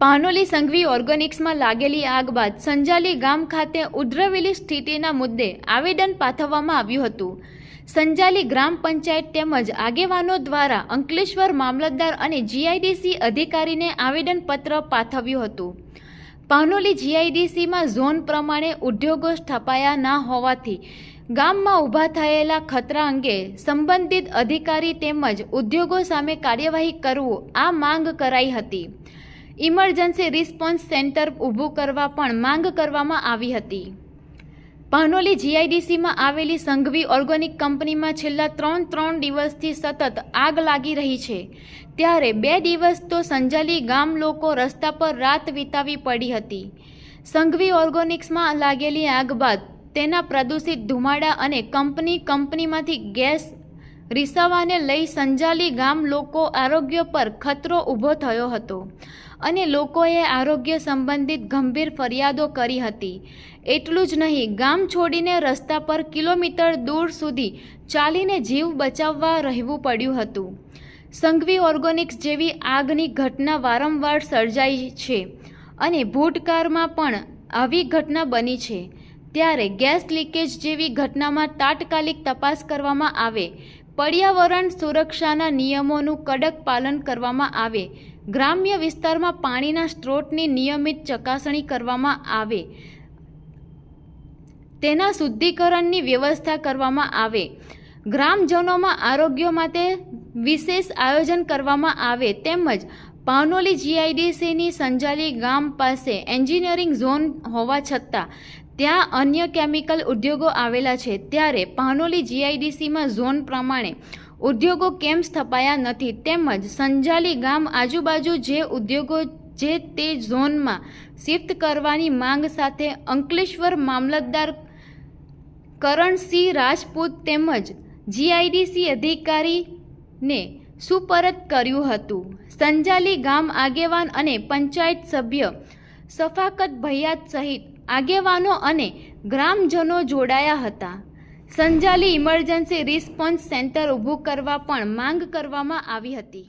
પાનોલી સંઘવી ઓર્ગેનિક્સમાં લાગેલી આગ બાદ સંજાલી ગામ ખાતે ઉદ્રવેલી સ્થિતિના મુદ્દે આવેદન પાઠવવામાં આવ્યું હતું. સંજાલી ગ્રામ પંચાયત તેમજ આગેવાનો દ્વારા અંકલેશ્વર મામલતદાર અને જીઆઈડીસી અધિકારીને આવેદનપત્ર પાઠવ્યું હતું. પાનોલી જીઆઈડીસીમાં ઝોન પ્રમાણે ઉદ્યોગો સ્થપાયા ના હોવાથી ગામમાં ઊભા થયેલા ખતરા અંગે સંબંધિત અધિકારી તેમજ ઉદ્યોગો સામે કાર્યવાહી કરવું આ માંગ કરાઈ હતી. ઇમરજન્સી રિસ્પોન્સ સેન્ટર ઊભું કરવા પણ માંગ કરવામાં આવી હતી. પાનોલી જીઆઈડીસીમાં આવેલી સંઘવી ઓર્ગેનિક કંપનીમાં છેલ્લા ત્રણ ત્રણ દિવસથી સતત આગ લાગી રહી છે. ત્યારે બે દિવસ તો સંજાલી ગામ લોકો રસ્તા પર રાત વિતાવી પડી હતી. સંઘવી ઓર્ગોનિક્સમાં લાગેલી આગ બાદ તેના પ્રદૂષિત ધુમાડા અને કંપની કંપનીમાંથી ગેસ રિસાવાને લઈ સંજાલી ગામ લોકો આરોગ્ય પર ખતરો ઊભો થયો હતો અને લોકોએ આરોગ્ય સંબંધિત ગંભીર ફરિયાદો કરી હતી. એટલું જ નહીં, ગામ છોડીને રસ્તા પર કિલોમીટર દૂર સુધી ચાલીને જીવ બચાવવા રહેવું પડ્યું હતું. સંઘવી ઓર્ગોનિક્સ જેવી આગની ઘટના વારંવાર સર્જાઈ છે અને ભૂટકારમાં પણ આવી ઘટના બની છે. ત્યારે ગેસ લીકેજ જેવી ઘટનામાં તાત્કાલિક તપાસ કરવામાં આવે પર્યાવરણ સુરક્ષાના નિયમોનું કડક પાલન કરવામાં આવે. ગ્રામ્ય વિસ્તારમાં પાણીના સ્ત્રોતની નિયમિત ચકાસણી કરવામાં આવે. તેના શુદ્ધિકરણની વ્યવસ્થા કરવામાં આવે. ગ્રામજનોમાં આરોગ્ય માટે વિશેષ આયોજન કરવામાં આવે તેમજ પાનોલી જીઆઈડીસીની સંજાલી ગામ પાસે એન્જિનિયરિંગ ઝોન હોવા છતાં ત્યાં અન્ય કેમિકલ ઉદ્યોગો આવેલા છે. ત્યારે પાનોલી જીઆઈડીસીમાં ઝોન પ્રમાણે ઉદ્યોગો કેમ સ્થપાયા નથી તેમજ સંજાલી ગામ આજુબાજુ જે ઉદ્યોગો જે તે ઝોનમાં શિફ્ટ કરવાની માંગ સાથે અંકલેશ્વર મામલતદાર કરણસિંહ રાજપૂત તેમજ જીઆઈડીસી અધિકારીને સુપરત કર્યું હતું. સંજાલી ગામ આગેવાન અને પંચાયત સભ્ય સફાકત ભૈયાત સહિત આગેવાનો અને ગ્રામજનો જોડાયા હતા. સંજાલી ઇમરજન્સી રિસ્પોન્સ સેન્ટર ઊભું કરવા પણ માંગ કરવામાં આવી હતી.